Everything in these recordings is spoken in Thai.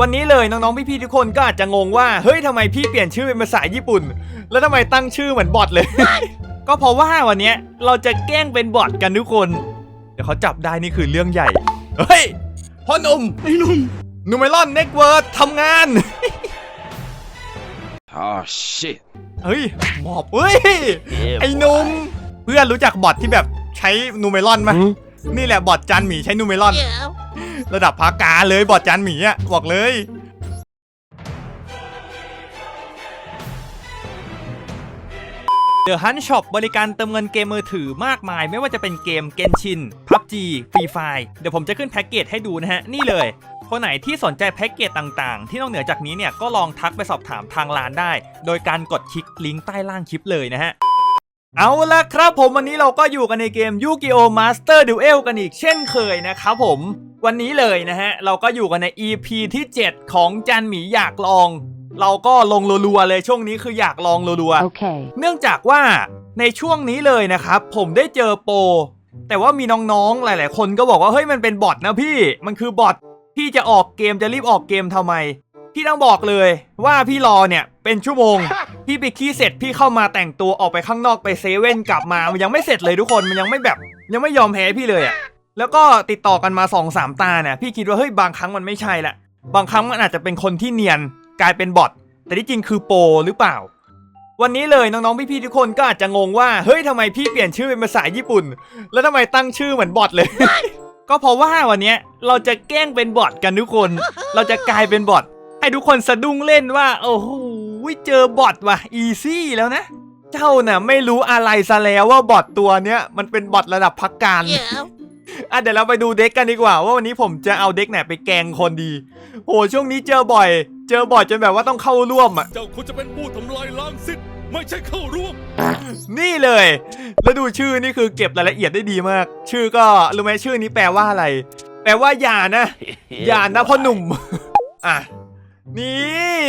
วันนี้เลยน้องๆพี่ๆทุกคนก็อาจจะงงว่าเฮ้ยทำไมพี่เปลี่ยนชื่อเป็นภาษาญี่ปุ่น แล้วทำไมตั้งชื่อเหมือนบอทเลย ก็เพราะว่าวันเนี้ยเราจะแกล้งเป็นบอทกันทุกคน เดี๋ยวเขาจับได้นี่คือเรื่องใหญ่ เฮ้ยพ่อหนุ่มไอ้หนุ่มนูเมลอนเน็กเวิร์ดทำงาน Oh shit. เฮ้ยหมอบเฮ้ยไอ้หนุ่มเพื่อนรู้จักบอทที่แบบใช้นูเมลอนไหม นี่แหละบอทจานหมีใช้นูเมลอน ระดับพากาเลยบอทจานหมีอะบอกเลยเดอะฮันช็อปบริการเติมเงินเกมมือถือมากมาย ไม่ว่าจะเป็นเกมเกนชิน PUBG Free Fire เดี๋ยวผมจะขึ้นแพ็กเกจให้ดูนะฮะ นี่เลย คนไหนที่สนใจแพ็กเกจต่างๆ ที่นอกเหนือจากนี้เนี่ย ก็ลองทักไปสอบถามทางร้านได้ โดยการกดคลิกลิงก์ใต้ล่างคลิปเลยนะฮะ เอาละครับผมวันนี้เราก็อยู่กันในเกม Yu-Gi-Oh! Master Duel กันอีกเช่นเคยนะครับผม วันนี้เลยนะฮะ เราก็อยู่กันใน EP ที่ 7 ของจันหมีอยากลอง เราก็ลงรัวๆเลยช่วงนี้คืออยากลองรัวๆ Okay. เนื่องจากว่าในช่วงนี้เลยนะครับ ผมได้เจอโปรแต่ว่ามีน้องๆหลาย ๆ คนก็บอกว่าเฮ้ยมันเป็นบอทนะพี่มันคือบอทพี่จะออกเกมจะรีบออกเกมทำไม พี่ต้องบอกเลยว่าพี่รอเนี่ยเป็นชั่วโมง พี่ไปขี้เสร็จพี่เข้ามาแต่งตัวออกไปข้างนอกไปเซเว่นกลับมา มันยังไม่เสร็จเลยทุกคนมันยังไม่แบบ ยังไม่ยอมแพ้พี่เลยอะแล้วก็ติดต่อกันมา2อสามตาเนี่ยพี่คิดว่าเฮ้ยบางครั้งมันไม่ใช่ละบางครั้งมันอาจจะเป็นคนที่เนียนกลายเป็นบอทแต่ที่จริงคือโปรหรือเปล่า วันนี้เลยน้องๆพี่ๆทุกคนก็อาจจะงงว่าเฮ้ยทำไมพี่เปลี่ยนชื่อเป็นภาษาญี่ปุ่น แล้วทำไมตั้งชื่อเหมือนบอทเลย ก็เพราะว่าวันนี้เราจะแกล้งเป็นบอทกันทุกคน เราจะกลายเป็นบอทให้ทุกคนสะดุ้งเล่นว่า โอ้โห เจอบอทว่ะอีซี่แล้วนะ เจ้าน่ะไม่รู้อะไรซะแล้วว่าบอทตัวเนี้ยมันเป็นบอทระดับพักการอะเดี๋ยวเราไปดูเด็กกันดีกว่า ว่าวันนี้ผมจะเอาเด็กไหนไปแกล้งคนดีโหช่วงนี้เจอบ่อย เจอบ่อยจนแบบว่าต้องเข้าร่วมอะเจ้าควรจะเป็นผู้ทำลายล้างสิทธิ์ไม่ใช่เข้าร่วม นี่เลย แล้วดูชื่อนี่คือเก็บรายละเอียดได้ดีมาก ชื่อก็รู้ไหมชื่อนี้แปลว่าอะไร แปลว่าอย่านะ อย่านะพ่อหนุ่ม อะ นี่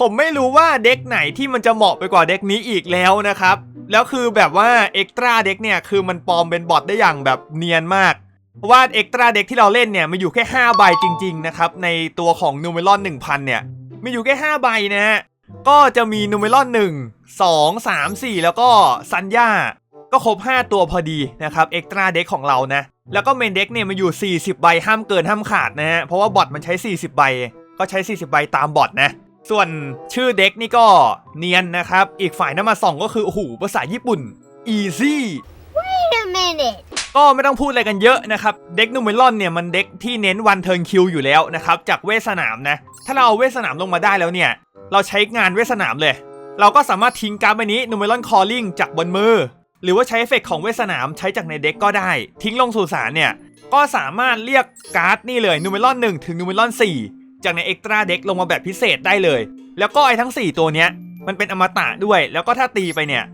ผมไม่รู้ว่าเด็กไหนที่มันจะเหมาะไปกว่าเด็กนี้อีกแล้วนะครับ แล้วคือแบบว่าเอ็กตร้าเด็กเนี่ยคือมันปลอมเป็นบอทได้อย่างแบบเนียนมากเพราะว่าเอ็กตร้าเด็กที่เราเล่นเนี่ยมีอยู่แค่ 5 ใบจริง ๆ นะครับ ในตัวของนูเมลอน1000 เนี่ยมีอยู่แค่ 5 ใบนะฮะก็จะมีนูเมลอน1 2 3 4 แล้วก็ซันย่าก็ครบ 5 ตัวพอดีนะครับเอ็กตร้าเด็กของเรานะ แล้วก็เมนเด็กเนี่ยมาอยู่ 40 ใบห้ามเกินห้ามขาดนะฮะเพราะว่าบอทมันใช้ 40 ใบ ก็ใช้ 40 ใบตามบอทนะ ส่วนชื่อเด็กนี่ก็เนียนนะครับ อีกฝ่ายนั้นมาส่องก็คือโอ้โหภาษาญี่ปุ่น easy Wait a minute. ก็ไม่ต้องพูดอะไรกันเยอะนะครับ เด็กนูเมลอนเนี่ยมันเด็กที่เน้นวันเทิร์นคิวอยู่แล้วนะครับ จากเวทสนามนะ ถ้าเราเอาเวทสนามลงมาได้แล้วเนี่ย เราใช้งานเวทสนามเลย เราก็สามารถทิ้งการ์ดใบนี้นูเมลอนคอลลิงจากบนมือ หรือว่าใช้เอฟเฟกต์ของเวทสนามใช้จากในเด็กก็ได้ ทิ้งลงสู่สารเนี่ยก็สามารถเรียกการ์ดนี่เลยนูเมลอน1ถึงนูเมลอน4 จากในเอ็กตร้าเด็กลงมาแบบพิเศษได้เลย แล้วก็ไอ้ทั้ง 4 ตัวเนี้ยมันเป็นอมตะด้วย แล้วก็ถ้าตีไปเนี่ย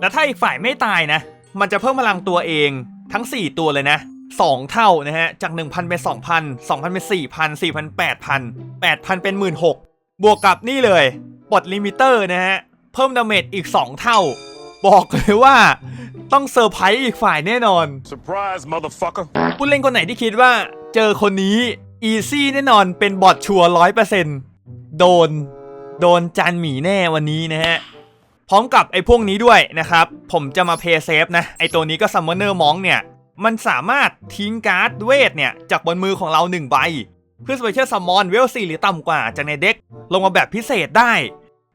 แล้วถ้าอีกฝ่ายไม่ตายนะ มันจะเพิ่มพลังตัวเองทั้ง 4 ตัวเลยนะ 2 เท่านะฮะ จาก 1,000 เป็น 2,000 2,000 เป็น 4,000 4,000 8,000 8,000 เป็น 16,000 บวกกับนี่เลยปลดลิมิเตอร์นะฮะ เพิ่มดาเมจอีก 2 เท่า บอกเลยว่าต้องเซอร์ไพรส์อีกฝ่ายแน่นอน surprise motherfucker ผู้เล่นคนไหนที่คิดว่าเจอคนนี้ อีซี่แน่นอนเป็นบอทชัวร้อยเปอร์เซ็นต์โดน โดนจานหมีแน่วันนี้นะฮะ พร้อมกับไอ้พวกนี้ด้วยนะครับ ผมจะมาเพย์เซฟนะ ไอ้ตัวนี้ก็ซัมมอนเนอร์มองเนี่ย มันสามารถทิ้งการ์ดเวทเนี่ย จากบนมือของเรา1ใบ เพื่อสเปเชียลซัมมอนเวล4หรือต่ำกว่าจากในเด็ก ลงมาแบบพิเศษได้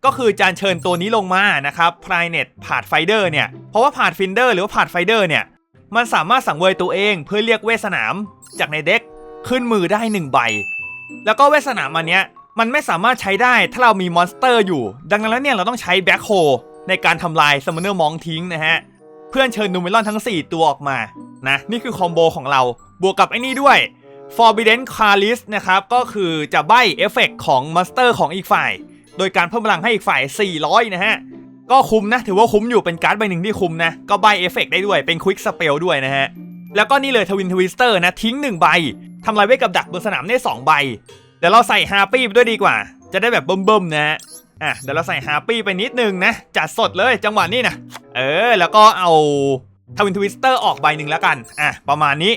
ก็คือจานเชิญตัวนี้ลงมานะครับพรายเน็ตผาดไฟเดอร์เนี่ยเพราะว่าผาดฟินเดอร์หรือว่าผาดไฟเดอร์เนี่ยมันสามารถสังเวยตัวเองเพื่อเรียกเวทสนามจากในเด็ก ขึ้นมือได้1ใบ แล้วก็เวทสนามอันเนี้ยมันไม่สามารถใช้ได้ถ้าเรามีมอนสเตอร์อยู่ ดังนั้นแล้วเนี่ยเราต้องใช้แบ็คโฮในการทำลายซัมอนเนอร์มองทิ้งนะฮะ เพื่อนเชิญนูเมลอนทั้ง 4 ตัวออกมา นะ นี่คือคอมโบของเรา บวกกับไอ้นี่ด้วย Forbidden Caris นะครับ ก็คือจะใบเอฟเฟกของมอนสเตอร์ของอีกฝ่าย โดยการเพิ่มพลังให้อีกฝ่าย 400 นะฮะ ก็คุ้มนะ ถือว่าคุ้มอยู่เป็นการ์ดใบหนึ่งที่คุ้มนะ ก็ใบเอฟเฟกได้ด้วย เป็นควิกสเปลด้วยนะฮะ แล้วก็นี่เลยทวินทวิสเตอร์นะทิ้ง 1 ใบทำลายเวทกับดักบนสนามได้ 2 ใบ เดี๋ยวเราใส่ฮาปี้ไปด้วยดีกว่า จะได้แบบเบิ่มๆนะฮะอะเดี๋ยวเราใส่ฮาปี้ไปนิดนึงนะ จัดสดเลยจังหวะนี้นะเออ แล้วก็เอาทวินทวิสเตอร์ออกใบหนึ่งแล้วกันอะประมาณนี้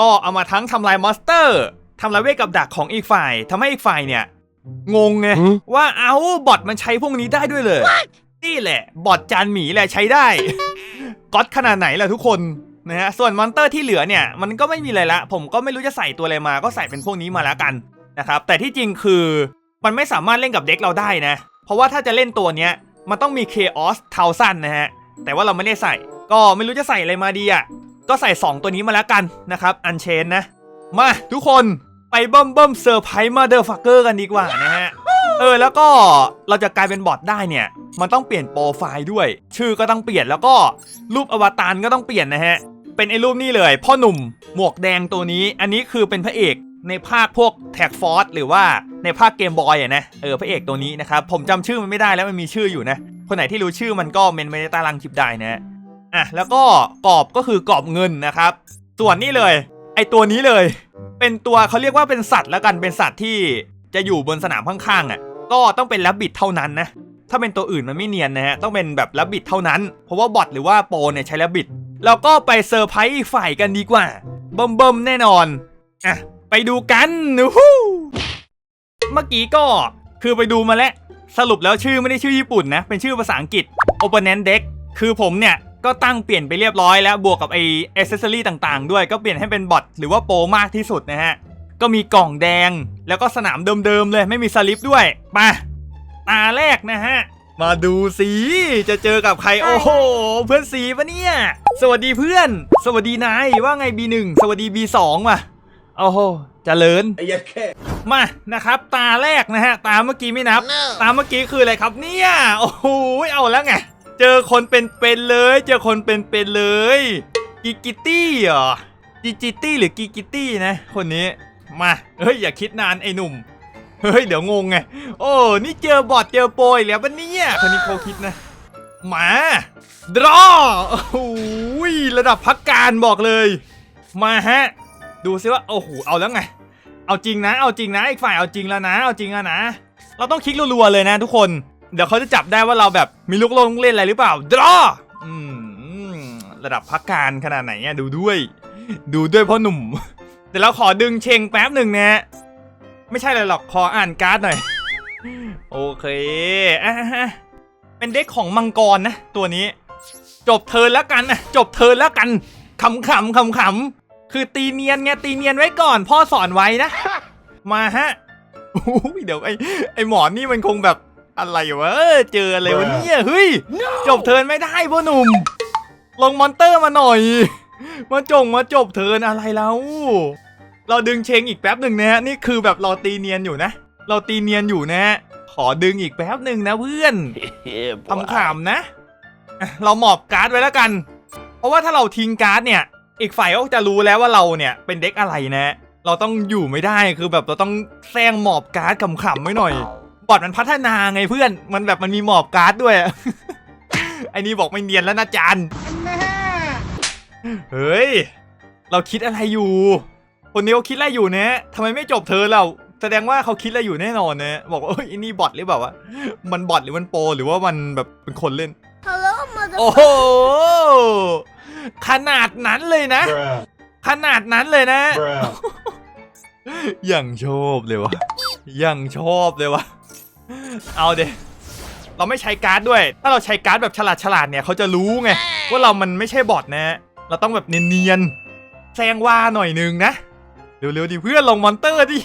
ก็เอามาทั้งทำลายมอนสเตอร์ทำลายเวทกับดักของอีกฝ่ายทำให้อีกฝ่ายเนี่ยงงไงหืมว่าเอาบอทมันใช้พวกนี้ได้ด้วยเลยนี่แหละ บอทจานหมีแหละใช้ได้ก๊อตขนาดไหนล่ะทุกคน นะฮะส่วนมอนเตอร์ที่เหลือเนี่ยมันก็ไม่มีอะไรละ ผมก็ไม่รู้จะใส่ตัวอะไรมาก็ใส่เป็นพวกนี้มาแล้วกันนะครับแต่ที่จริงคือมันไม่สามารถเล่นกับเด็กเราได้นะ เพราะว่าถ้าจะเล่นตัวเนี้ยมันต้องมี Chaos เทาสั้นนะฮะแต่ว่าเราไม่ได้ใส่ ก็ไม่รู้จะใส่อะไรมาดีอะก็ใส่ 2 ตัวนี้มาแล้วกันนะครับอันเชนนะ มาทุกคนไปเบิ่มเบิ่มเซอร์ไพรส์มาเดอร์ฟักเกอร์กันดีกว่านะฮะ เออแล้วก็เราจะกลายเป็นบอทได้เนี่ย มันต้องเปลี่ยนโปรไฟล์ด้วย ชื่อก็ต้องเปลี่ยนแล้วก็รูปอวตารก็ต้องเปลี่ยนนะฮะ เป็นไอ้รูปนี้เลย พ่อหนุ่มหมวกแดงตัวนี้ อันนี้คือเป็นพระเอกในภาคพวกแท็กฟอร์สหรือว่าในภาคเกมบอยอะนะเออพระเอกตัวนี้นะครับผมจำชื่อมันไม่ได้แล้วมันมีชื่ออยู่นะ คนไหนที่รู้ชื่อมันก็เมนไว้ในต้ล่างคลิปได้นะอะแล้วก็กรอบก็คือกรอบเงินนะครับ ส่วนนี้เลย ไอตัวนี้เลย เป็นตัวเขาเรียกว่าเป็นสัตว์แล้วกันเป็นสัตว์ที่จะอยู่บนสนามข้างๆอะ ก็ต้องเป็นลับบิดเท่านั้นนะ ถ้าเป็นตัวอื่นมันไม่เนียนนะฮะ ต้องเป็นแบบลับบิดเท่านั้น เพราะว่าบอทหรือว่าโปรเนี่ยใช้ลับบิดแล้วก็ไปเซอร์ไพรส์อีกฝ่ายกันดีกว่าเบิ่มๆแน่นอน อะ ไปดูกันนูฮู้เมื่อกี้ก็คือไปดูมาแล้ว สรุปแล้วชื่อไม่ได้ชื่อญี่ปุ่นนะ เป็นชื่อภาษาอังกฤษ Opponent Deck คือผมเนี่ย ก็ตั้งเปลี่ยนไปเรียบร้อยแล้วบวกกับไอเอเซสซอรี่ต่างๆ ด้วยก็เปลี่ยนให้เป็นบอทหรือว่าโปรมากที่สุดนะฮะ ก็มีกล่องแดง แล้วก็สนามเดิมๆเลยไม่มีสลิปด้วยมาตาแรกนะฮะ มาดูสิจะเจอกับใครโอ้โห เพื่อนสีปะเนี่ย สวัสดีเพื่อน สวัสดีนายว่าไง B1 สวัสดี B2 ว่ะโอ้โหเจริญไอ้ยัดแค่มานะครับ ตาแรกนะฮะ ตาเมื่อกี้ไม่นับ ตาเมื่อกี้คืออะไรครับเนี่ย โอ้โหเอาแล้วไง เจอคนเป็นๆเลย เจอคนเป็นๆเลยกิกิตี้เหรอกิกิตี้หรือกิกิตี้นะ คนนี้ มาเฮ้ยอย่าคิดนานไอ้หนุ่ม เฮ้ยเดี๋ยวงงไง โอ้นี่เจอบอทเจอโปรแล้วปะเนี่ยคนนี้เขาคิดนะมาดรอโอ้โหระดับพักการบอกเลย มาฮะ ดูซิว่าโอ้โหเอาแล้วไง เอาจริงนะ เอาจริงนะอีกฝ่ายเอาจริงแล้วนะ เอาจริงแล้วนะ เราต้องคลิกรัวๆเลยนะทุกคน เดี๋ยวเขาจะจับได้ว่าเราแบบมีลูกลงเล่นอะไรหรือเปล่า draw อืมระดับพักการขนาดไหนอะดูด้วย ดูด้วยพ่อหนุ่ม เดี๋ยวเราขอดึงเชงแป๊บหนึ่งนะฮะไม่ใช่เลยหรอกขออ่านการ์ดหน่อย โอเคอะฮะเป็นเด็กของมังกรนะ ตัวนี้ จบเทิร์นแล้วกันนะจบเทิร์นแล้วกันขำขำขำขำๆคือตีเนียนไงตีเนียนไว้ก่อน พ่อสอนไว้นะ มาฮะอุ๊ยเดี๋ยวไอ้ไอ้หมอนี่มันคงแบบอะไรวะเออเจออะไรวะเนี่ยเฮ้ย จบเทิร์นไม่ได้พ่อหนุ่ม ลงมอนเตอร์มาหน่อย มาจงมาจบเทิร์นอะไรแล้วเราดึงเชงอีกแป๊บหนึ่งนะฮะนี่คือแบบเราตีเนียนอยู่นะ เราตีเนียนอยู่นะฮะขอดึงอีกแป๊บหนึ่งนะเพื่อนทำขำนะอะเราหมอบการ์ดไว้แล้วกัน เพราะว่าถ้าเราทิ้งการ์ดเนี่ย อีกฝ่ายก็จะรู้แล้วว่าเราเนี่ยเป็นเด็กอะไรนะ เราต้องอยู่ไม่ได้คือแบบเราต้องแซงหมอบการ์ดขำๆไว้หน่อยบอดมันพัฒนาไงเพื่อน มันแบบมันมีหมอบการ์ดด้วยอะไอ้นี่บอกไม่เนียนแล้วนะจาน เฮ้ย เราคิดอะไรอยู่ คนนี้เขาคิดอะไรอยู่นะทำไมไม่จบเธอเราแสดงว่าเขาคิดอะไรอยู่แน่นอนนะบอกว่าเอ้ยไอ้นี่บอทหรือเปล่าวะมันบอทหรือมันโปรหรือว่ามันแบบเป็นคนเล่น Hello, mother. โอ้โหขนาดนั้นเลยนะ ขนาดนั้นเลยนะอย่างชอบเลยวะอย่างชอบเลยวะเอาเดเราไม่ใช้การ์ดด้วย ถ้าเราใช้การ์ดแบบฉลาดฉลาดๆเนี่ยเขาจะรู้ไงว่าเรามันไม่ใช่บอทนะ เราต้องแบบเนียนๆแซงว่าหน่อยนึงนะ เร็วๆดิเพื่อนลงมอนเตอร์ดิ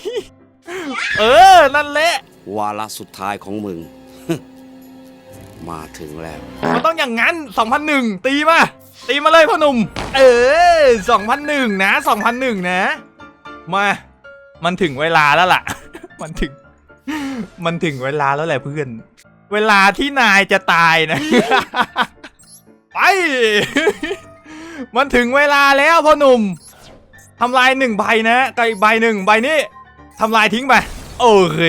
เออ นั่นแหละ วาระสุดท้ายของมึง มาถึงแล้ว มันต้องอย่างนั้น 2001 ตีมา ตีมาเลยพ่อหนุ่ม เออ 2001 นะ 2001 นะ มา มันถึงเวลาแล้วล่ะ มันถึง มันถึงเวลาแล้วแหละเพื่อน เวลาที่นายจะตายนะ ไป มันถึงเวลาแล้วพ่อหนุ่มทำลายหนึ่งใบนะกับอีกใบหนึ่งใบนี้ทำลายทิ้งไปโอเค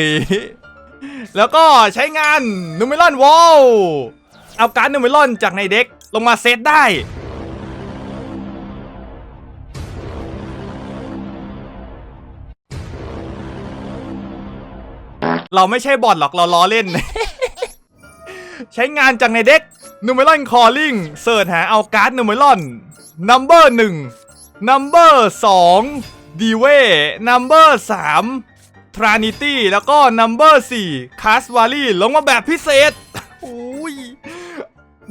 แล้วก็ใช้งานนูเมลอนวอลเอาการ์ดนูเมลอนจากในเด็กลงมาเซตได้เราไม่ใช่บอทหรอกเราล้อเล่น ใช้งานจากในเด็กนูเมลอนคอลลิงเสิร์ชหาเอาการ์ดนูเมลอน นัมเบอร์หนึ่งนัมเบอร์สองดีเว่ number 3 Trinity แล้วก็ number 4 c a s v a l l y ลงมาแบบพิเศษอุ้ย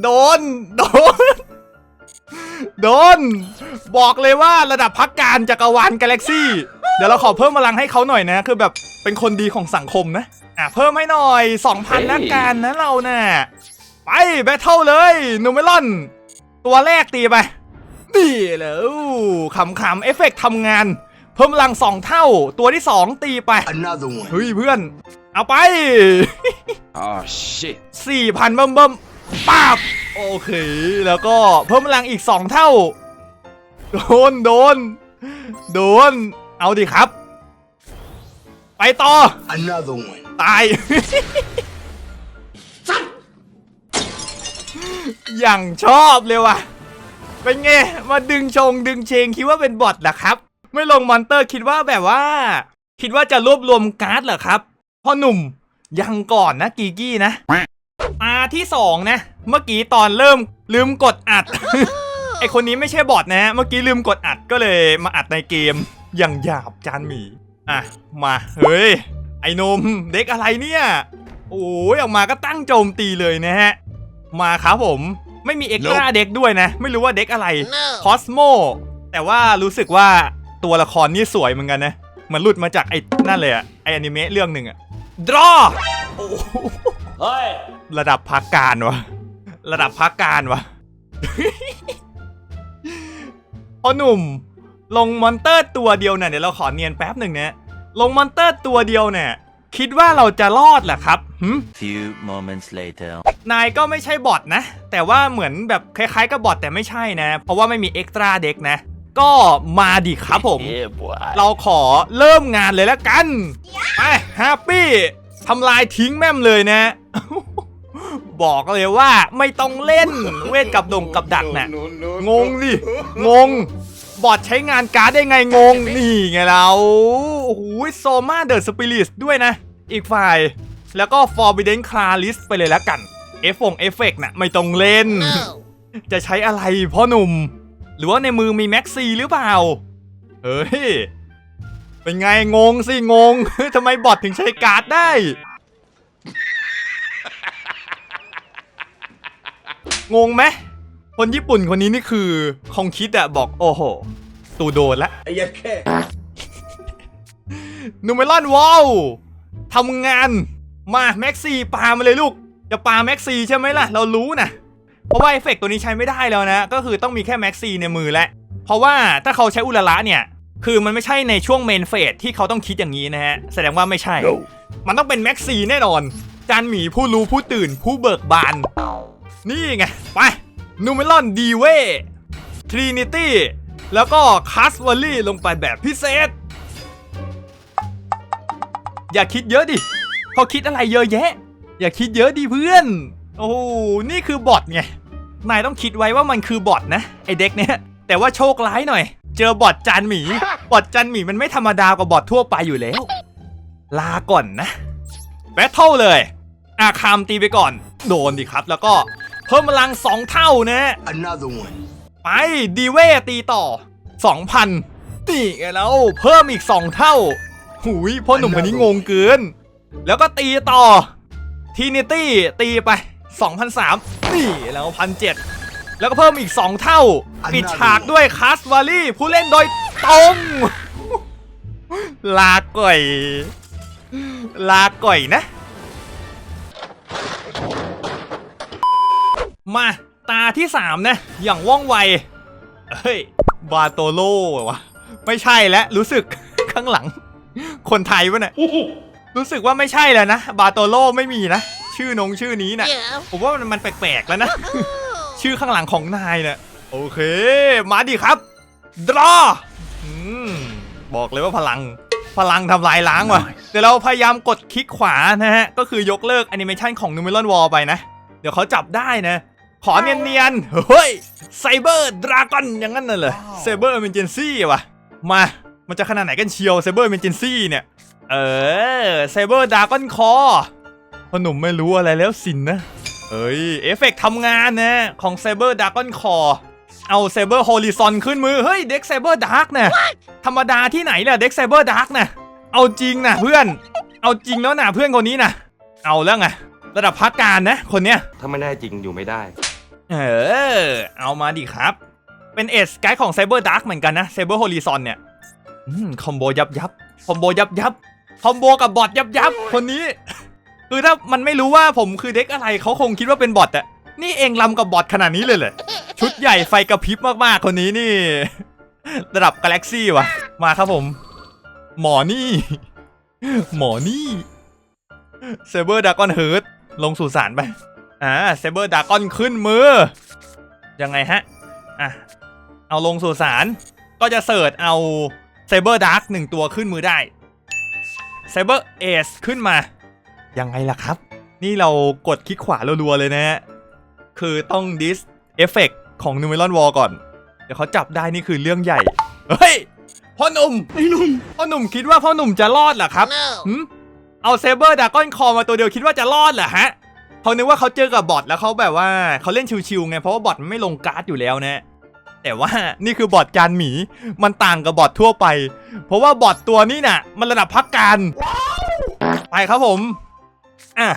โดน โดน โดน บอกเลยว่าระดับพักการจักรวาลกาแล็กซี่ เดี๋ยวเราขอเพิ่มพลังให้เขาหน่อยนะ คือแบบเป็นคนดีของสังคมนะ อะ เพิ่มให้หน่อย 2,000ละกันนะเราน่ะไปแบทเทิลเลยนูเมลอน ตัวแรกตีไป นี่แล้วขำๆเอฟเฟกต์ทำงาน เพิ่มพลังสองเท่า ตัวที่สองตีไป Another one. เฮ้ยเพื่อน เอาไป Oh shit สี่พันเบิ่มเบิ่มป้าบโอเค แล้วก็เพิ่มพลังอีกสองเท่า โดน โดน โดน เอาดิครับ ไปต่อ Another one. ตาย อย่างชอบเลยว่ะ เป็นไง มาดึงชงดึงเชงคิดว่าเป็นบอทเหรอครับ ไม่ลงมอนเตอร์คิดว่าแบบว่า คิดว่าจะรวบรวมการ์ดเหรอครับพ่อหนุ่มยังก่อนนะกีกี้นะตาที่สองนะ เมื่อกี้ตอนเริ่มลืมกดอัด ไอคนนี้ไม่ใช่บอทนะ เมื่อกี้ลืมกดอัดก็เลยมาอัดในเกมอย่างหยาบจานหมีอะมาเฮ้ยไอ้หนมเด็กอะไรเนี่ย โอ้ยออกมาก็ตั้งโจมตีเลยนะฮะ มาครับผม ไม่มีเอ็กซ์ตร้าเด็กด้วยนะ ไม่รู้ว่าเด็กอะไรคอสโมแต่ว่ารู้สึกว่าตัวละครนี่สวยเหมือนกันนะเหมือนหลุดมาจากไอ้นั่นเลยอะไออนิเมะเรื่องหนึ่งอะดรอโอ้โหระดับพักการวะระดับพักการวะพ่อหนุ่ม ลงมอนเตอร์ตัวเดียวเนี่ยเดี๋ยวเราขอเนียนแป๊บหนึ่งนะลงมอนเตอร์ตัวเดียวเนี่ย คิดว่าเราจะรอดเหรอครับหึ Few moments later. นายก็ไม่ใช่บอทนะ แต่ว่าเหมือนแบบคล้ายๆกับบอทแต่ไม่ใช่นะ เพราะว่าไม่มีเอ็กซ์ตร้าเด็กนะ ก็มาดิครับผม Yeah, boy. เราขอเริ่มงานเลยแล้วกัน ไปแฮปปี้ทำลายทิ้งแม่มเลยนะ บอกเลยว่าไม่ต้องเล่นเวทกับดงกับดักน่ะงงดิงง บอทใช้งานการ์ดได้ไงงง นี่ไงเราโอ้โหโซมาเดอะสปิริตด้วยนะ อีกฝ่าย แล้วก็ Forbidden c l a r i s ไปเลยแล้วกัน เอฟฟงเอฟเฟกน่ะไม่ต้องเล่น จะใช้อะไรพ่อหนุ่ม หรือว่าในมือมีแม็กซีหรือเปล่า เฮ้ย เป็นไงงงสิงงทำไมบอทถึงใช้การ์ดได้งงไหม คนญี่ปุ่นคนนี้นี่คือคงคิดอะบอกโอ้โหตูโดนละ Yes, cat. นูเมลอนว้าวทำงานมาแม็กซี่ปามาเลยลูก จะปาแม็กซี่ใช่ไหมล่ะ เรารู้นะเพราะว่าเอฟเฟกต์ตัวนี้ใช้ไม่ได้แล้วนะ ก็คือต้องมีแค่แม็กซี่ในมือแล้วเพราะว่าถ้าเขาใช้อุลาระเนี่ย คือมันไม่ใช่ในช่วงเมนเฟสที่เขาต้องคิดอย่างนี้นะฮะ แสดงว่าไม่ใช่มันต้องเป็นแม็กซี่แน่นอน จานหมีผู้รู้ผู้ตื่นผู้เบิกบาน นี่ไง ไป นูเมลอนดีเวทรินิตี้แล้วก็คัสวอลลี่ลงไปแบบพิเศษ อย่าคิดเยอะดิเขาคิดอะไรเยอะแยะ อย่าคิดเยอะดิเพื่อน โอ้โหนี่คือบอทไง นายต้องคิดไว้ว่ามันคือบอทนะ ไอเด็กเนี้ยแต่ว่าโชคร้ายหน่อย เจอบอทจานหมี บอทจานหมีมันไม่ธรรมดากว่าบอททั่วไปอยู่แล้ว ลาก่อนนะแบทเทิลเลย อาคามตีไปก่อน โดนดิครับแล้วก็ เพิ่มพลังสองเท่านะ Another one. ไปดีเวตีต่อ 2,000นี่ไงแล้วเพิ่มอีก 2 เท่า หุยพ่อหนุ่มคนนี้งงเกิน แล้วก็ตีต่อทีนิตี้ตีไป2,003นี่แล้ว1,007แล้วก็เพิ่มอีก 2 เท่า ปิดฉากด้วยคาสวาลี่ผู้เล่นโดยตรง ลาก่อย ลาก่อยนะ มาตาที่ 3 นะ อย่างว่องไว เฮ้ย บาโตโลวะไม่ใช่แล้วรู้สึกข้างหลัง คนไทยวะเนี่ยรู้สึกว่าไม่ใช่แล้วนะ บาโตโลไม่มีนะ ชื่อนงชื่อนี้นะ Yeah. ผมว่ามันมันแปลกๆแล้วนะ ชื่อข้างหลังของนายเนี่ยโอเค มาดิครับดรออืมบอกเลยว่าพลังพลังทำลายล้างว่ะเดี๋ยวเราพยายามกดคลิกขวานะฮะ ก็คือยกเลิกแอนิเมชันของนูเมลอนวอลไปนะ เดี๋ยวเขาจับได้นะ ขอเนียนๆ เฮ้ยไซเบอร์ดราก้อนอย่างนั้นน่ะเลยไซเบอร์เอเมนเจนซี่ว่ะมา มันจะขนาดไหนกันเชียวไซเบอร์เอเมนเจนซี่เนี่ย เออไซเบอร์ดราก้อนคอพอหนุ่มไม่รู้อะไรแล้วสินนะ เอ้ย เอฟเฟกต์ทำงานนะ ของ Cyber Dragon Core เอาเซเบอร์โฮลิซอนขึ้นมือ เฮ้ย เด็กเซเบอร์ดาร์กนะธรรมดาที่ไหนล่ะเด็กเซเบอร์ดาร์กนะเอาจริงนะเพื่อน เอาจริงแล้วนะเพื่อนคนนี้นะเอาแล้วไงระดับพักการนะ คนเนี้ยถ้าไม่ได้จริงอยู่ไม่ได้ เออ เอามาดิครับ เป็นเอสไกด์ของไซเบอร์ดาร์กเหมือนกันนะไซเบอร์โฮลิซอนเนี่ยอคอมโบยับยับคอมโบยับยับคอมโบกับบอทยับยับคนนี้ คือถ้ามันไม่รู้ว่าผมคือเด็กอะไรเขาคงคิดว่าเป็นบอทอะนี่เองลำกับบอทขนาดนี้เลยเหรอชุดใหญ่ไฟกระพริบมากๆ คนนี้นี่ ระดับกาแล็กซี่ว่ะมาครับผม หมอนี่ หมอนี่เซเบอร์ดากอนเฮิร์ตลงสู่สารไป อ่าเซเบอร์ดากอนขึ้นมือ ยังไงฮะ อะ เอาลงสู่สารก็จะเสิร์ชเอาเซเบอร์ดาร์กหนึ่งตัวขึ้นมือได้เซเบอร์เอสขึ้นมา ยังไงล่ะครับ นี่เรากดคลิกขวารัวๆเลยนะฮะ คือต้องดิสเอฟเฟกของนูเมลอนวอลก่อน เดี๋ยวเขาจับได้นี่คือเรื่องใหญ่ เฮ้ย พ่อหนุ่มไอ้หนุ่มพ่อหนุ่มคิดว่าพ่อหนุ่มจะรอดเหรอครับหืมเอาเซเบอร์ดากอนคอมาตัวเดียวคิดว่าจะรอดเหรอฮะ เขานึกว่าเขาเจอกับบอทแล้วเขาแบบว่าเขาเล่นชิวๆไงเพราะว่าบอทมันไม่ลงการ์ดอยู่แล้วนะแต่ว่านี่คือบอทจานหมีมันต่างกับบอททั่วไป เพราะว่าบอทตัวนี้น่ะ มันระดับพักการไปครับผมอะ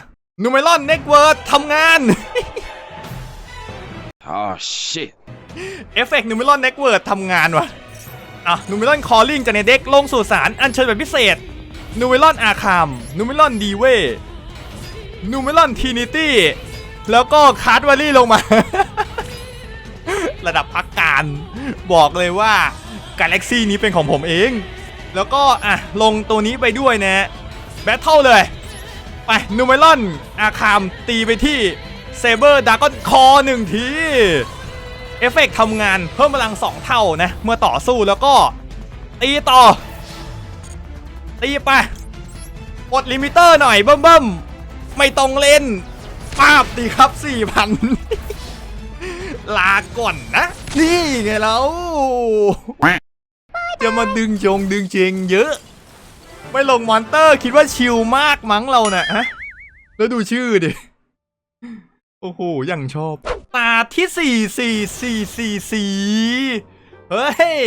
นูเมลอนเน็กเวิร์ดทำงาน Oh shit เอฟเฟกต์นูเมลอนเน็กเวิร์ดทำงานว่ะอะนูเมลอนคอลลิ่งจากในเด็กลงสู่สารอัญเชิญแบบพิเศษนูเมลอนอาคามนูเมลอนดีเว นูเมลอนทีนิตี้แล้วก็คาร์ดวอลลี่ลงมา ระดับพักการบอกเลยว่ากาแล็กซี่นี้เป็นของผมเอง แล้วก็อะลงตัวนี้ไปด้วยนะแบทเทิลเลย ไปนูเมลอนอาคามตีไปที่เซเบอร์ดากอนคอหนึ่งทีเอฟเฟกต์ทำงานเพิ่มพลัง 2 เท่านะ เมื่อต่อสู้แล้วก็ตีต่อ ตีไปกดลิมิเตอร์หน่อยเบิ่มๆ ไม่ตรงเล่นป้าบดีครับ4,000ลาก่อนนะ นี่ไงแล้วจะมาดึงจงดึงเจงเยอะ ไม่ลงมอนเตอร์คิดว่าชิลมากมั้งเราเน่ะฮะแล้วดูชื่อดิ โอ้โหยังชอบตาที่สี่สี่สี่สี่สี่เฮ้ย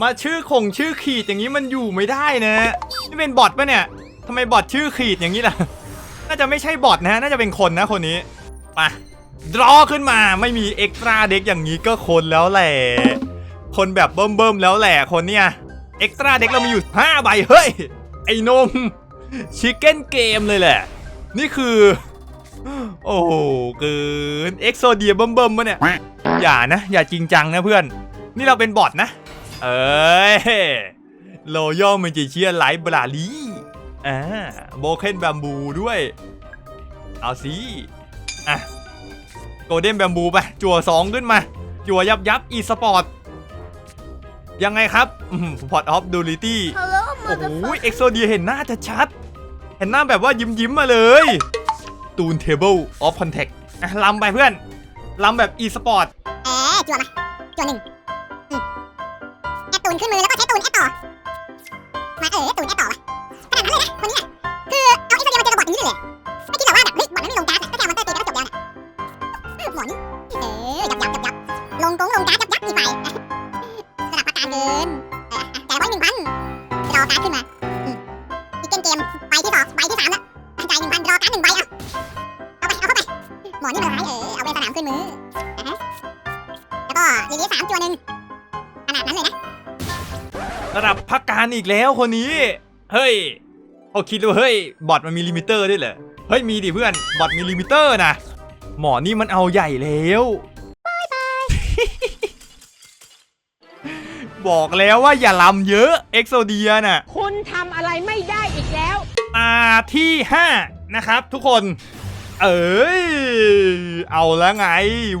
มาชื่อคงชื่อขีดอย่างนี้มันอยู่ไม่ได้นะ นี่เป็นบอทปะเนี่ยทำไมบอทชื่อขีดอย่างนี้ล่ะ น่าจะไม่ใช่บอทนะน่าจะเป็นคนนะคนนี้ไปดรอขึ้นมาไม่มีเอ็กตร้าเด็กอย่างนี้ก็คนแล้วแหละ คนแบบเบิ่มๆแล้วแหละคนเนี่ยเอ็กตร้าเด็กเรามีอยู่5ใบเฮ้ย ไอ้นมชิคเก้นเกมเลยแหละ นี่คือ โอ้โหเกินเอ็กโซเดียเบิ่มๆมาเนี่ย อย่านะ อย่าจริงจังนะเพื่อน นี่เราเป็นบอทนะ เอ้ยโลย่อมันจะเชียร์ไลฟ์บราลี อ่าโบเคนแบมบูด้วย เอาสิอะโกลเด้นแบมบูไป จั่วสองขึ้นมา จั่วยับยับอีสปอร์ต ยังไงครับพอร์ตออฟดูลิตี้ Hello, โอ้โห motherfucker. เอ็กโซเดียเห็นหน้าจะชัด เห็นหน้าแบบว่ายิ้มยิ้มๆมาเลย ตูนเทเบิลออฟคอนแทคอะลำไปเพื่อนลำแบบอีสปอร์ตเอ๊ะจั่วมา จั่วหนึ่งอืมแอดตูนขึ้นมือแล้วก็ใช้ตูนแอดต่อ มาเออตูนแอดต่อวะข นนั้เนะคนนี้น่ะคือเอาอ้ตัวเดียวมาเจอกับบอทอย่างนี้เลยไม่คิดแบบว่าแบบเฮ้ยบอทมันไม่ลงการ์ดอะก็แค่เอามอนเตอร์ตีไปแล้วจบแล้วน่ะหมอนี่เออยับยับยับยับลงกงลงการ์ดยับยับมีไปสลับประการเกินจ่ายไว้หนึ่งพันรอการ์ดขึ้นมาอีกเกมเกมใบที่สองใบที่สามล้วจ่ายหนึ่งพันรอการ์ดหนึ่งใบอะเอาไปเอาเข้าไปหมอนี่มันร้ายเออเอาไปสนามขึ้นมือแล้วก็ลิลิสามตัวหนึ่งขนาดนั้นเลยนะระดับพักการอีกแล้วคนนี้ เฮ้ย เขาคิดว่าเฮ้ยบอทมันมีลิมิเตอร์ด้วยเหรอเฮ้ยมีดิเพื่อนบอทมีลิมิเตอร์นะหมอนี่มันเอาใหญ่แล้วบอกแล้วว่าอย่าลำเยอะเอ็กโซเดียน่ะคุณทำอะไรไม่ได้อีกแล้วตาที่ 5 นะครับ ทุกคน เอ้ยเอาแล้วไง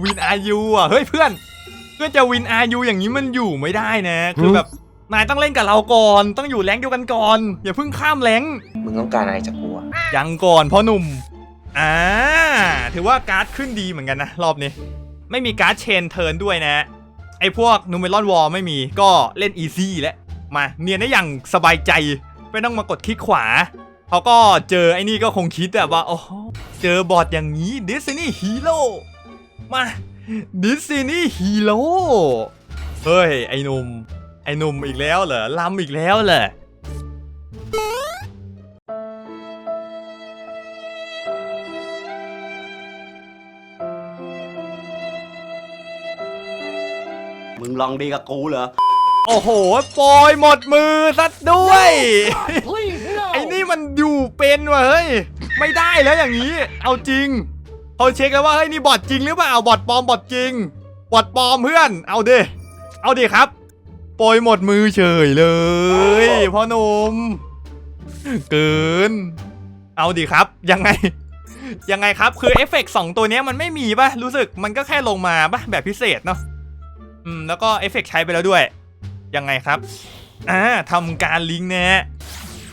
วินอายุอะเฮ้ยเพื่อน เพื่อนจะวินอายุอย่างนี้มันอยู่ไม่ได้นะ คือแบบ นายต้องเล่นกับเราก่อน ต้องอยู่แรงค์เดียวกันก่อน อย่าเพิ่งข้ามแรงค์มึงต้องการอะไรจากกูอะยังก่อนพ่อหนุ่ม อ่า ถือว่าการ์ดขึ้นดีเหมือนกันนะ รอบนี้ ไม่มีการ์ดเชนเทิร์นด้วยนะ ไอ้พวกนูเมลอนวอลไม่มี ก็เล่นอีซี่แล้ว มาเนียนได้อย่างสบายใจ ไม่ต้องมากดคลิกขวา เขาก็เจอไอ้นี่ก็คงคิดแบบว่า โอ้โหเจอบอทอย่างนี้ Destiny Hero มาดิสนีย์ฮีโร่ เฮ้ย ไอ้หนุ่ม ไอ้หนุ่มอีกแล้วเหรอลำอีกแล้วเหรอมึงลองดีกับกูเหรอ โอ้โหโปรยหมดมือซะด้วย ไอ้นี่มันอยู่เป็นว่ะเฮ้ย ไม่ได้แล้วอย่างนี้ เอาจริงเขาเช็คแล้วว่าเฮ้ยนี่บอทจริงหรือเปล่าบอทปลอมบอทจริงบอทปลอมเพื่อน เอาดิ เอาดิครับ โปรยหมดมือเฉยเลยพ่อหนุ่มเกิน เอาดิครับ ยังไง ยังไงครับ คือเอฟเฟกต์สองตัวเนี้ยมันไม่มีป่ะ รู้สึกมันก็แค่ลงมาป่ะ แบบพิเศษเนาะอืม แล้วก็เอฟเฟกต์ใช้ไปแล้วด้วย ยังไงครับ อ่าทำการลิงก์นะฮะ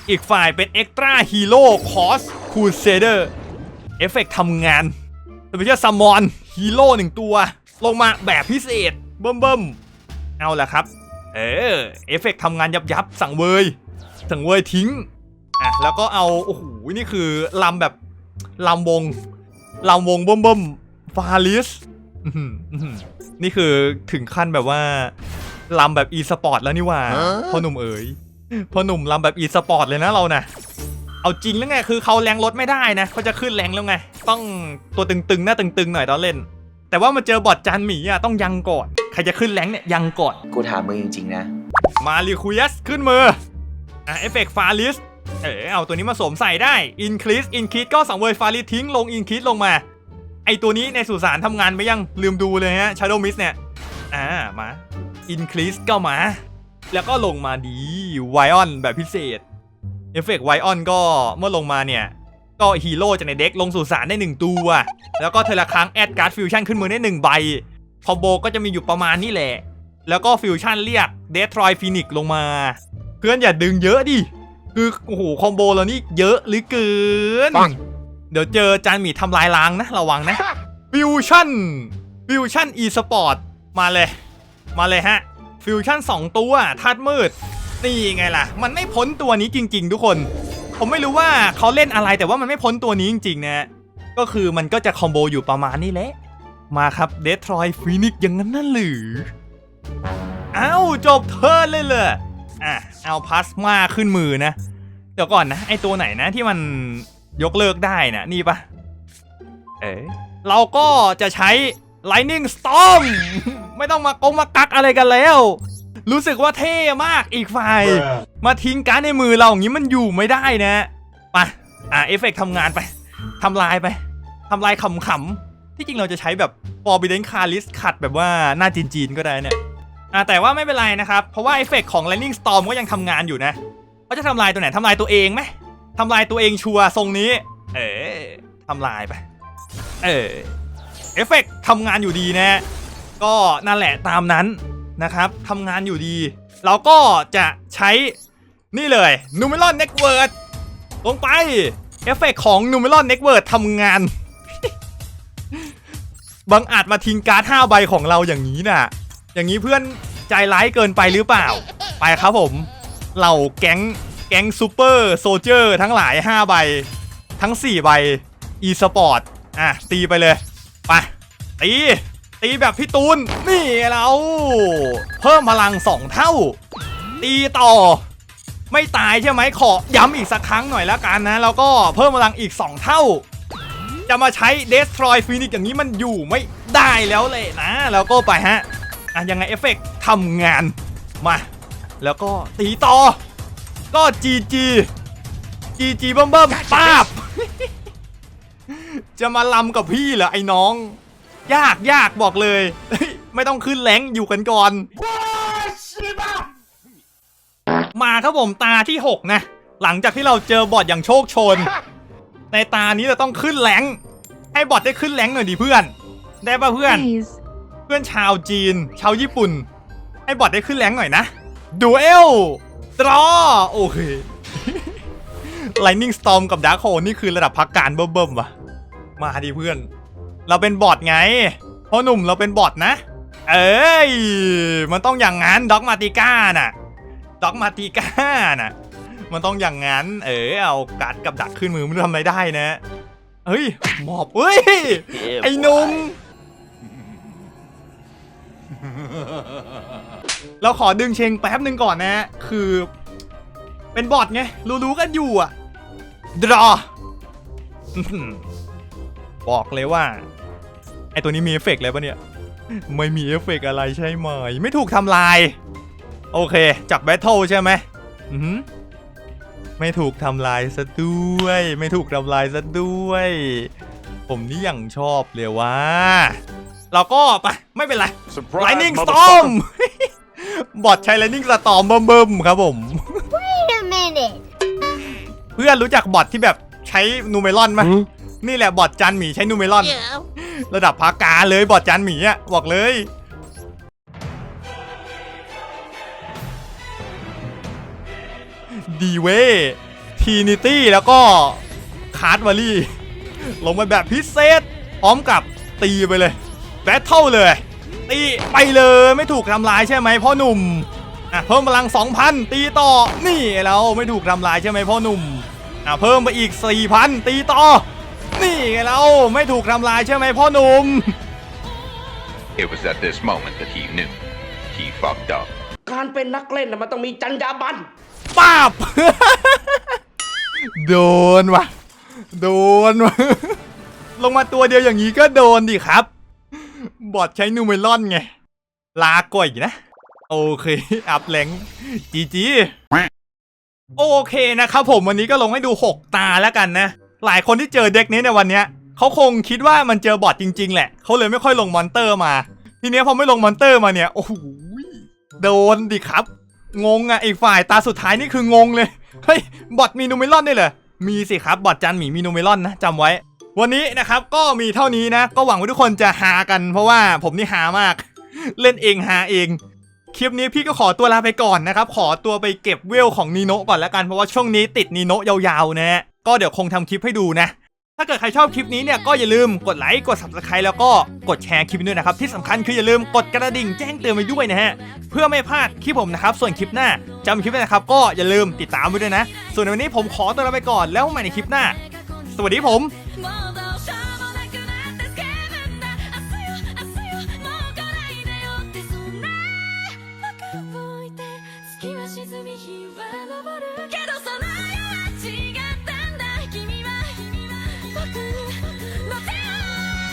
อีกฝ่ายเป็น Extra Hero Cost Crusader เอฟเฟกต์ทำงานสเปเชียลซัมมอนฮีโร่หนึ่งตัว ลงมาแบบพิเศษเบิ่มเบิ่มๆเอาละครับ เออ เอฟเฟกต์ทำงานยับยับๆสั่งเวยสั่งเวยทิ้ง อะ แล้วก็เอา โอ้โห นี่คือลำแบบลำวงลำวงเบิ่มเบิ่มฟาลิสอื้อหืออื้อหือนี่คือถึงขั้นแบบว่าลำแบบอีสปอร์ตแล้วนี่หว่าพ่อหนุ่มเอ๋ยพ่อหนุ่มลำแบบอีสปอร์ตเลยนะเรานะเอาจริงแล้วไง คือเขาแรงรถไม่ได้นะเขาจะขึ้นแรงแล้วไง ต้องตัวตึงๆ หน้าตึงๆ หน่อยตอนเล่น แต่ว่ามาเจอบอทจานหมีอะต้องยังก่อน ใครจะขึ้นแรงเนี่ยยังก่อน กูถามมึงจริงๆนะ มาริคุยัสขึ้นมือ อะเอฟเฟกฟาลิส เออเอาตัวนี้มาสวมใส่ได้อินคลิสอินคิดก็สังเวยฟาลิสทิ้งลงอินคิดลงมา ไอตัวนี้ในสุสานทำงานไปยังลืมดูเลยฮะชาโดมิสเนี่ย อ่ามาอินคลิสก็มา แล้วก็ลงมาดีไวออนแบบพิเศษเอฟเฟกต์ไวออนก็เมื่อลงมาเนี่ย ก็ฮีโร่จากในเด็กลงสู่สารได้ 1 ตัว แล้วก็เทอละครั้งแอดการ์ดฟิวชั่นขึ้นมือได้ 1 ใบ คอมโบก็จะมีอยู่ประมาณนี้แหละ แล้วก็ฟิวชั่นเรียกเดทรอยฟินิกลงมา เพื่อนอย่าดึงเยอะดิ คือโอ้โหคอมโบเรานี่เยอะเหรือเกิน เดี๋ยวเจอจานหมีทำลายล้างนะระวังนะ ฟิวชั่น ฟิวชั่นอีสปอร์ต มาเลย มาเลยฮะ ฟิวชั่น2ตัวธาตุมืด นี่ไงล่ะ มันไม่พ้นตัวนี้จริง ๆ ทุกคน ผมไม่รู้ว่าเขาเล่นอะไรแต่ว่ามันไม่พ้นตัวนี้จริงๆนะก็คือมันก็จะคอมโบอยู่ประมาณนี้แหละ มาครับเดทรอยฟินิกอย่างนั้นน่ะหรืออ้าวจบเทิร์นเลยเลยอะเอาพลาสมาขึ้นมือนะเดี๋ยวก่อนนะ ไอตัวไหนนะที่มันยกเลิกได้นะนี่ปะเอ๋เราก็จะใช้ Lightning Storm ไม่ต้องมากงมากักอะไรกันแล้ว รู้สึกว่าเท่มากอีกฝ่าย มาทิ้งการดในมือเราอย่างนี้มันอยู่ไม่ได้นะไปอะเอฟเฟกทำงานไปทำลายไปทำลายขำๆที่จริงเราจะใช้แบบ Forbidden Caris ขัดแบบว่าหน้าจีนๆก็ได้เนี่ยอะแต่ว่าไม่เป็นไรนะครับ เพราะว่าเอฟเฟกของ Lightning Storm ก็ยังทำงานอยู่นะเขาจะทำลายตัวไหนทำลายตัวเองไหมทำลายตัวเองชัวร์ทรงนี้ เออทำลายไป เออเอฟเฟกทำงานอยู่ดีนะ ก็นั่นแหละตามนั้น นะครับทำงานอยู่ดี เราก็จะใช้นี่เลย Numeron Network ลงไป เอฟเฟกของ Numeron Network ทำงาน บังอาจมาทิ้งการ์ด5ใบของเราอย่างนี้น่ะ อย่างนี้เพื่อนใจร้ายเกินไปหรือเปล่า ไปครับผม เหล่าแก๊งแก๊งซูเปอร์โซเจอร์ทั้งหลาย 5 ใบ ทั้ง 4 ใบ e สปอร์ตอะ ตีไปเลย ไป ตี ตีแบบพี่ตูน นี่เราเพิ่มพลัง 2 เท่า ตีต่อ ไม่ตายใช่ไหมขอย้ำอีกสักครั้งหน่อยแล้วกันนะ แล้วก็เพิ่มพลังอีก 2 เท่า จะมาใช้ Destroy Phoenix อย่างนี้มันอยู่ไม่ได้แล้วเลยนะ แล้วก็ไปฮะอะยังไงเอฟเฟกต์ทำงานมา แล้วก็ตีต่อ ก็ GG GG เบิ่มเบิ่มป้าบจะมาลำกับพี่เหรอไอ้น้อง ยากยากบอกเลย ไม่ต้องขึ้นแรงอยู่กันก่อน มาครับผมตาที่ 6 นะ หลังจากที่เราเจอบอทอย่างโชคโชน ในตานี้เราต้องขึ้นแรงให้บอทได้ขึ้นแรงหน่อยดิเพื่อน ได้ป่ะเพื่อน เพื่อนชาวจีน ชาวญี่ปุ่น ให้บอทได้ขึ้นแรงหน่อยนะดูเอลดรอโอเค Lightning Storm กับ Dark Hole นี่คือระดับพักการเบิ่มๆว่ะมาดิเพื่อน เราเป็นบอทไงพ่อหนุ่มเราเป็นบอทนะ เอ้ย มันต้องอย่างงั้นด็อกมาติก้าน่ะด็อกมาติก้าน่ะ มันต้องอย่างงั้น เออเอากัดกับดักขึ้นมือมันทำอะไรได้นะเฮ้ยหมอบเฮ้ยไอ้หนุ่มเราขอดึงเชงแป๊บหนึ่งก่อนนะฮะคือ เป็นบอทไง รู้ๆกันอยู่อะดรอบอกเลยว่า ไอตัวนี้มีเอฟเฟกต์อะไรปะเนี่ย ไม่มีเอฟเฟกต์อะไรใช่ไหม ไม่ถูกทำลาย โอเค จากแบทเทิลใช่ไหมอือหือไม่ถูกทำลายซะด้วย ไม่ถูกทำลายซะด้วย ผมนี่อย่างชอบเลยว่าเราก็ไปไม่เป็นไร Lightning Storm บอทใช้ Lightning Storm เบิ่มๆครับผม Wait a minute. เพื่อนรู้จักบอทที่แบบใช้นูเมลอนไหมนี่แหละบอทจันหมีใช้นูเมลอน ระดับพากาเลยบอทจันหมีอะบอกเลยดีเวทีนิตี้แล้วก็คาร์ดวอลี่ ลงมาแบบพิเศษพร้อมกับตีไปเลยแบทเทิลเลย ตีไปเลยไม่ถูกทำลายใช่ไหมพ่อหนุ่มอะเพิ่มพลัง 2,000 ตีต่อ นี่เราไม่ถูกทำลายใช่ไหมพ่อหนุ่มอะเพิ่มไปอีก 4,000 ตีต่อ นี่ไงเราไม่ถูกทำลายใช่ไหมพ่อหนุ่ม It was at this moment that he knew. He fucked up. การเป็นนักเล่นน่ะมันต้องมีจรรยาบรรณป้าบ โดนว่ะ โดนว่ะ ลงมาตัวเดียวอย่างนี้ก็โดนดิครับ บอดใช้นูเมลอนไง ลาก่อยนะ โอเค อัพแรงจีจี โอเคนะครับผมวันนี้ก็ลงให้ดู 6 ตาแล้วกันนะ หลายคนที่เจอเด็กนี้ในวันเนี้ยเขาคงคิดว่ามันเจอบอทจริง ๆ แหละเขาเลยไม่ค่อยลงมอนเตอร์มา ทีเนี้ยพอไม่ลงมอนเตอร์มาเนี่ยโอ้โหโดนดิครับงงอะอีกฝ่ายตาสุดท้ายนี่คืองงเลยเฮ้ยบอทมีนูเมลอนได้เหรอมีสิครับบอทจันหมีมีนูเมลอนนะจำไว้ วันนี้นะครับก็มีเท่านี้นะ ก็หวังว่าทุกคนจะหากัน เพราะว่าผมนี่หามาก เล่นเองหาเองคลิปนี้พี่ก็ขอตัวลาไปก่อนนะครับ ขอตัวไปเก็บเวลของนีโนะก่อนแล้วกัน เพราะว่าช่วงนี้ติดนีโนะยาวๆนะฮะ ก็เดี๋ยวคงทำคลิปให้ดูนะ ถ้าเกิดใครชอบคลิปนี้เนี่ยก็อย่าลืมกดไลค์ กด subscribe แล้วก็กดแชร์คลิปนี้ด้วยนะครับ ที่สำคัญคืออย่าลืมกดกระดิ่งแจ้งเตือนไปด้วยนะฮะ เพื่อไม่พลาดคลิปผมนะครับ ส่วนคลิปหน้าจำคลิปไว้นะครับ ก็อย่าลืมติดตามไว้ด้วยนะ ส่วนในวันนี้ผมขอตัวลาไปก่อนแล้วพบใหม่ในคลิปหน้า สวัสดีผม もうどうしようもなくなってスケブンだ明日よ明日よもう来ないでよってそんなバカを置いて月は沈み日は昇る